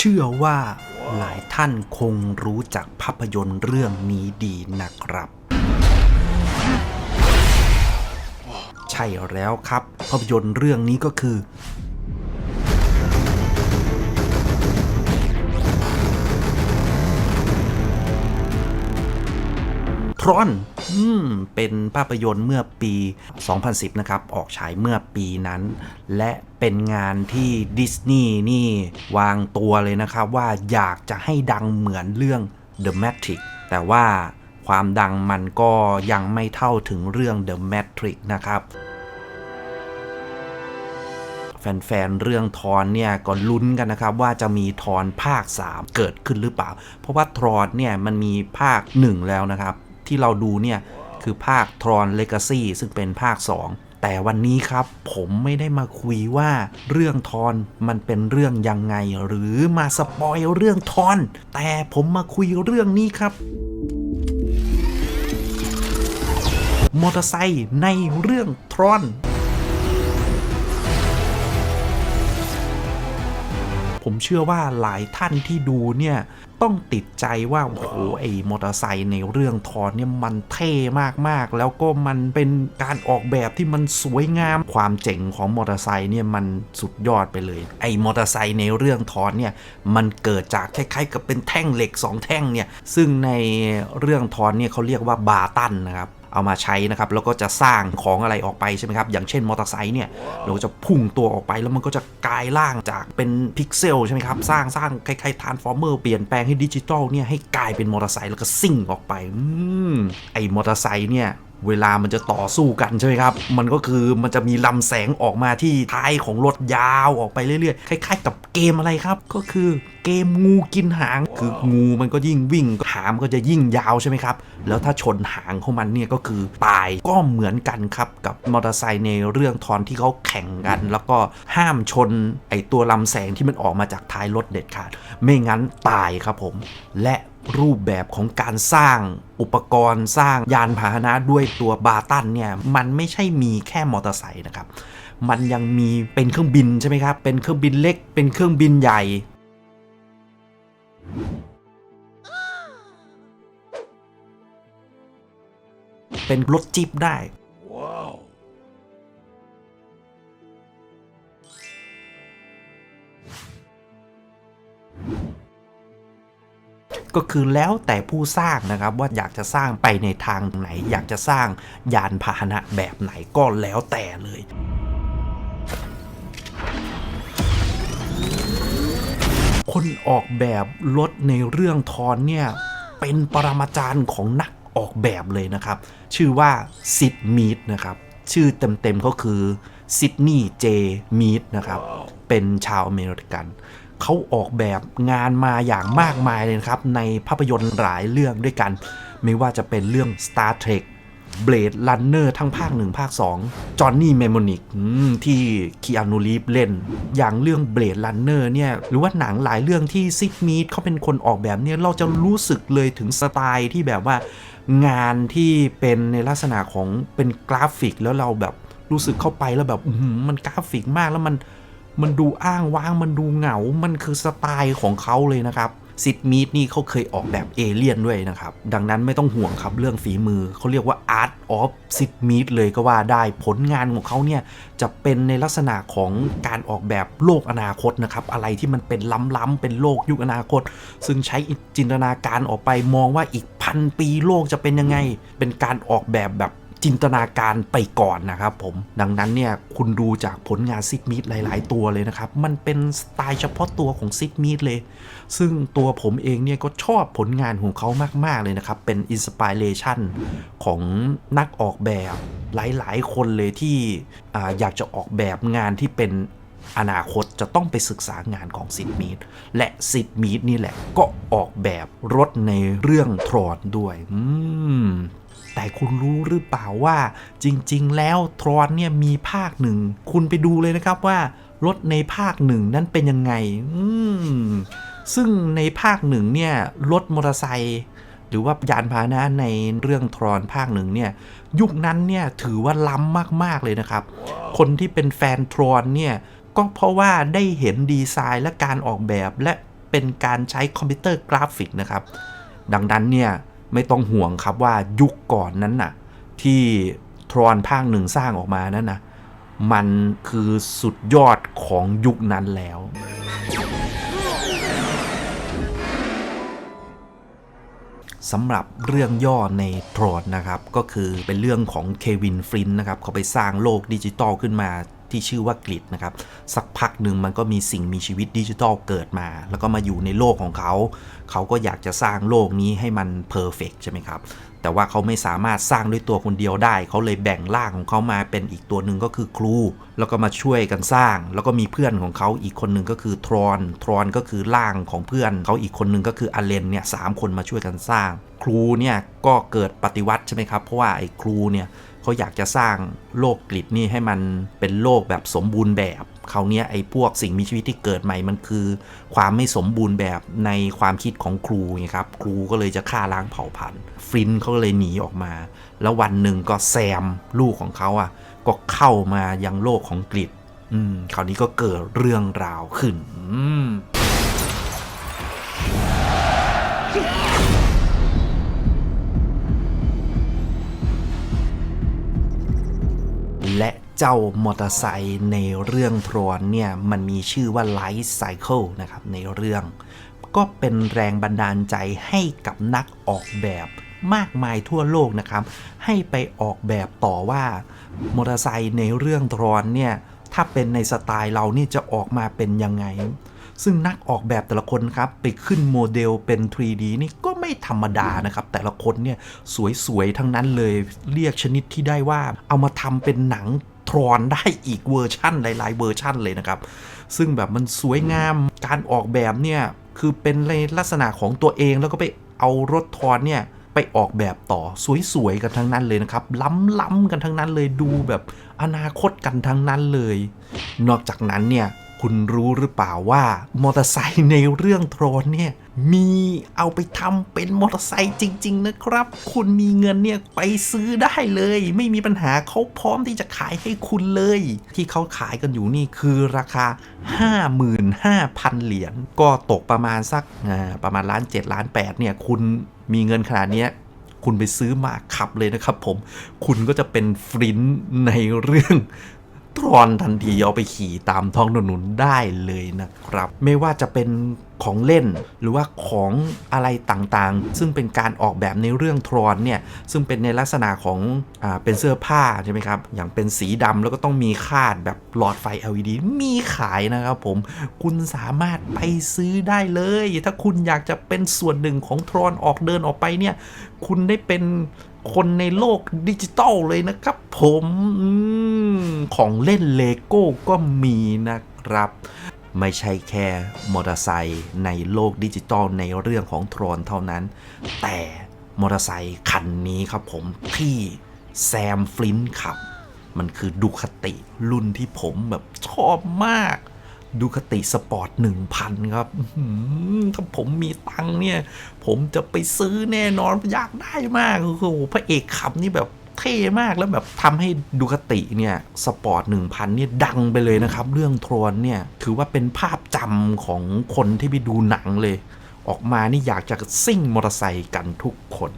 เชื่อว่าหลายท่านคงรู้จักภาพยนตร์เรื่องนี้ดีนะครับ ใช่แล้วครับ ภาพยนตร์เรื่องนี้ก็คือ รอน อืม เป็นภาพยนตร์เมื่อปี 2010 นะครับ ออกฉายเมื่อปีนั้น และเป็นงานที่ดิสนีย์นี่วางตัวเลยนะครับ ว่าอยากจะให้ดังเหมือนเรื่อง The Matrix แต่ว่าความดังมันก็ยังไม่เท่าถึงเรื่อง The Matrix นะครับแฟนๆ เรื่องทอนเนี่ยก็ลุ้นกันนะครับ ว่าจะมีทอนภาค 3 เกิดขึ้นหรือเปล่า เพราะว่าทรอนเนี่ยมันมีภาค 1 แล้วนะครับ ที่เราดูเนี่ยคือภาคทรอนเลกาซีซึ่งเป็นภาค 2 แต่วันนี้ครับผมไม่ได้มาคุยว่าเรื่องทอนมันเป็นเรื่องยังไง หรือมาสปอยเรื่องทอน แต่ผมมาคุยเรื่องนี้ครับมอเตอร์ไซค์ในเรื่องทรอน ผมเชื่อว่าหลายท่านที่ดูเนี่ยต้องติดใจว่าโอ้โหไอ้มอเตอร์ไซค์ในเรื่องทอนเนี่ยมันเท่มากๆ แล้วก็มันเป็นการออกแบบที่มันสวยงามความเจ๋งของมอเตอร์ไซค์เนี่ยมันสุดยอดไปเลย ไอ้มอเตอร์ไซค์ในเรื่องทอนเนี่ยมันเกิดจากคล้ายๆกับเป็นแท่งเหล็ก 2 แท่งเนี่ยซึ่งในเรื่องทอนเนี่ยเขาเรียกว่าบาตันนะครับ เอามาใช้นะครับแล้วก็จะสร้างของอะไรออกไปใช่ไหมครับอย่างเช่นมอเตอร์ไซค์เนี่ยเราก็จะพุ่งตัวออกไปแล้วมันก็จะกลายร่างจากเป็นพิกเซลใช่ไหมครับสร้างสร้างคล้ายๆทานฟอร์เมอร์เปลี่ยนแปลงให้ดิจิตอลเนี่ยให้กลายเป็นมอเตอร์ไซค์แล้วก็ซิ่งออกไปอืมไอ้มอเตอร์ไซค์เนี่ย เวลามันจะต่อสู้กันใช่ไหมครับ มันก็คือมันจะมีลำแสงออกมาที่ท้ายของรถยาวออกไปเรื่อยๆ คล้ายๆ กับเกมอะไรครับ ก็คือเกมงูกินหาง คืองูมันก็ยิ่งวิ่งหางมันก็จะยิ่งยาวใช่ไหมครับ แล้วถ้าชนหางของมันเนี่ยก็คือตาย ก็เหมือนกันครับกับมอเตอร์ไซค์ในเรื่องทอนที่เขาแข่งกัน แล้วก็ห้ามชนไอตัวลำแสงที่มันออกมาจากท้ายรถเด็ดขาด ไม่งั้นตายครับผม และ รูปแบบของการสร้างอุปกรณ์สร้างยานพาหนะด้วยตัวบาตันเนี่ยมันไม่ใช่มีแค่มอเตอร์ไซค์นะครับ มันยังมีเป็นเครื่องบินใช่ไหมครับ เป็นเครื่องบินเล็ก เป็นเครื่องบินใหญ่ เป็นรถจิ๊บได้ ก็คือแล้วแต่ผู้สร้างนะครับว่าอยากจะสร้างไปในทางไหน อยากจะสร้างยานพาหนะแบบไหนก็แล้วแต่เลยคนออกแบบรถในเรื่องทอนเนี่ย เป็นปรมาจารย์ของนักออกแบบเลยนะครับ ชื่อว่าซิดมีดนะครับ ชื่อเต็มๆก็คือซิดนีย์เจมีดนะครับ เป็นชาวอเมริกัน เขาออกแบบงานมาอย่างมากมายเลยครับ ในภาพยนตร์หลายเรื่องด้วยกัน ไม่ว่าจะเป็นเรื่อง Star Trek Blade Runner ทั้งภาค 1 ภาค2 Johnny Mnemonic อืมที่คีอานูรีฟเล่น อย่างเรื่อง Blade Runner เนี่ย หรือว่าหนังหลายเรื่องที่ซิกมีดเขาเป็นคนออกแบบเนี่ย เราจะรู้สึกเลยถึงสไตล์ที่แบบว่างานที่เป็นในลักษณะของเป็นกราฟิกแล้วเราแบบรู้สึกเข้าไปแล้วแบบมันกราฟิกมากแล้วมัน มันดูอ้างว้างมันดูเหงา มันคือสไตล์ของเขาเลยนะครับซิดมีดนี่เขาเคยออกแบบเอเลี่ยนด้วยนะครับ ดังนั้นไม่ต้องห่วงครับเรื่องฝีมือเขาเรียกว่า Art of s i d m e d เลยก็ว่าได้ผลงานของเขาเนี่ย จะเป็นในลักษณะของการออกแบบโลกอนาคตนะครับ อะไรที่มันเป็นล้ำๆเป็นโลกยุคอนาคต ซึ่งใช้จินตนาการออกไปมองว่าอีกพันปีโลกจะเป็นยังไง เป็นการออกแบบแบบ จินตนาการไปก่อนนะครับผมดังนั้นเนี่ยคุณดูจากผลงานซิกมีดหลาย ๆ ตัวเลยนะครับ มันเป็นสไตล์เฉพาะตัวของซิกมีดเลย ซึ่งตัวผมเองเนี่ยก็ชอบผลงานของเขามาก ๆ เลยนะครับ เป็นอินสปิเรชันของนักออกแบบหลาย ๆ คนเลยที่ออยากจะออกแบบงานที่เป็นอนาคตจะต้องไปศึกษางานของซิดมีดและซิดมีดนี่แหละก็ออกแบบรถในเรื่องทรอนด้วย อืม แต่คุณรู้หรือเปล่าว่าจริง ๆ แล้วทรอนเนี่ยมีภาคหนึ่ง คุณไปดูเลยนะครับว่ารถในภาคหนึ่งนั้นเป็นยังไง อืมซึ่งในภาคหนึ่งเนี่ยรถมอเตอร์ไซค์หรือว่ายานพาหนะในเรื่องทรอนภาคหนึ่งเนี่ยยุคนั้นเนี่ยถือว่าล้ำมากๆเลยนะครับ คนที่เป็นแฟนทรอนเนี่ยก็เพราะว่าได้เห็นดีไซน์และการออกแบบและเป็นการใช้คอมพิวเตอร์กราฟิกนะครับ ดังนั้นเนี่ย ไม่ต้องห่วงครับว่ายุคก่อนนั้นน่ะ ที่ทรอนภาคหนึ่งสร้างออกมานั้นนะมันคือสุดยอดของยุคนั้นแล้ว สำหรับเรื่องย่อในทรอนนะครับ ก็คือเป็นเรื่องของเควินฟรินนะครับ เขาไปสร้างโลกดิจิตอลขึ้นมา ที่ชื่อว่ากริดนะครับ สักพักหนึ่งมันก็มีสิ่งมีชีวิตดิจิตอลเกิดมา แล้วก็มาอยู่ในโลกของเขา เขาก็อยากจะสร้างโลกนี้ให้มันเพอร์เฟกใช่ไหมครับ แต่ว่าเขาไม่สามารถสร้างด้วยตัวคนเดียวได้ เขาเลยแบ่งร่างของเขามาเป็นอีกตัวหนึ่งก็คือครู แล้วก็มาช่วยกันสร้าง แล้วก็มีเพื่อนของเขาอีกคนหนึ่งก็คือทรอน ทรอนก็คือร่างของเพื่อนเขาอีกคนหนึ่งก็คืออเลนเนี่ยสามคนมาช่วยกันสร้าง ครูเนี่ยก็เกิดปฏิวัติใช่ไหมครับ เพราะว่าไอ้ครูเนี่ย เขาอยากจะสร้างโลกกริดนี่ให้มันเป็นโลกแบบสมบูรณ์แบบเขาวเนี่ยไอ้พวกสิ่งมีชีวิตที่เกิดใหม่มันคือ ความไม่สมบูรณ์แบบในความคิดของครูไงครับครูก็เลยจะฆ่าล้างเผ่าพันธุ์ฟรินเขาก็เลยหนีออกมา แล้ววันหนึ่งก็แซมลูกของเขาอะก็เข้ามายังโลกของกริดอืมคราวนี้ก็เกิดเรื่องราวขึ้น อืม เจ้ามอเตอร์ไซค์ในเรื่องทรอนเนี่ยมันมีชื่อว่า Light Cycle นะครับในเรื่อง ก็เป็นแรงบันดาลใจให้กับนักออกแบบมากมายทั่วโลกนะครับ ให้ไปออกแบบต่อว่ามอเตอร์ไซค์ในเรื่องทรอนเนี่ยถ้าเป็นในสไตล์เรานี่จะออกมาเป็นยังไง ซึ่งนักออกแบบแต่ละคนครับ ไปขึ้นโมเดลเป็น 3D นี่ก็ไม่ธรรมดานะครับ แต่ละคนเนี่ยสวยๆ ทั้งนั้นเลยเรียกชนิดที่ได้ว่า เอามาทำเป็นหนัง ทรอนได้อีกเวอร์ชั่นหลาย ๆ เวอร์ชั่นเลยนะครับ ซึ่งแบบมันสวยงามการออกแบบเนี่ยคือเป็นในลักษณะของตัวเองแล้วก็ไปเอารถทรอนเนี่ยไปออกแบบต่อสวยๆกันทั้งนั้นเลยนะครับ ล้ำๆกันทั้งนั้นเลยดูแบบอนาคตกันทั้งนั้นเลย นอกจากนั้นเนี่ยคุณรู้หรือเปล่าว่ามอเตอร์ไซค์ในเรื่องโทรนเนี่ย มีเอาไปทำเป็นมอเตอร์ไซค์จริง ๆ นะครับ คุณมีเงินเนี่ยไปซื้อได้เลย ไม่มีปัญหาเขาพร้อมที่จะขายให้คุณเลย ที่เขาขายกันอยู่นี่คือราคา 55,000 เหรียญก็ตกประมาณสักประมาณล้าน7ล้าน8เนี่ยคุณมีเงินขนาดนี้คุณไปซื้อมาขับเลยนะครับผม คุณก็จะเป็นฟรินในเรื่องทรอนทันทีเอาไปขี่ตามท้องถนนได้เลยนะครับ ไม่ว่าจะเป็น ของเล่น หรือว่าของอะไรต่างๆ ซึ่งเป็นการออกแบบในเรื่องทรอนเนี่ยซึ่งเป็นในลักษณะของอเป็นเสื้อผ้าใช่ไหมครับอย่างเป็นสีดำแล้วก็ต้องมีคาดแบบหลอดไฟ LED มีขายนะครับผม คุณสามารถไปซื้อได้เลย ถ้าคุณอยากจะเป็นส่วนหนึ่งของทรอนออกเดินออกไปเนี่ย คุณได้เป็นคนในโลกดิจิตอลเลยนะครับผมอมของเล่นเลโก้ก็มีนะครับ ไม่ใช่แค่มอเตอร์ไซค์ในโลกดิจิตอลในเรื่องของโทรนเท่านั้น แต่มอเตอร์ไซค์คันนี้ครับผมที่แซมฟลินท์ขับ มันคือดูคติรุ่นที่ผมแบบชอบมากดูคติสปอร์ต 1,000 ครับถ้าผมมีตังค์เนี่ย ผมจะไปซื้อแน่นอนอยากได้มากโอ้โหพระเอกขับนี่แบบ เท่มากแล้วแบบทำให้ดูคติเนี่ยสปอร์ต1000เนี่ยดังไปเลยนะครับ เรื่องโทรนเนี่ยถือว่าเป็นภาพจำของคนที่ไปดูหนังเลย ออกมานี่อยากจะซิ่งมอเตอร์ไซค์กันทุกคน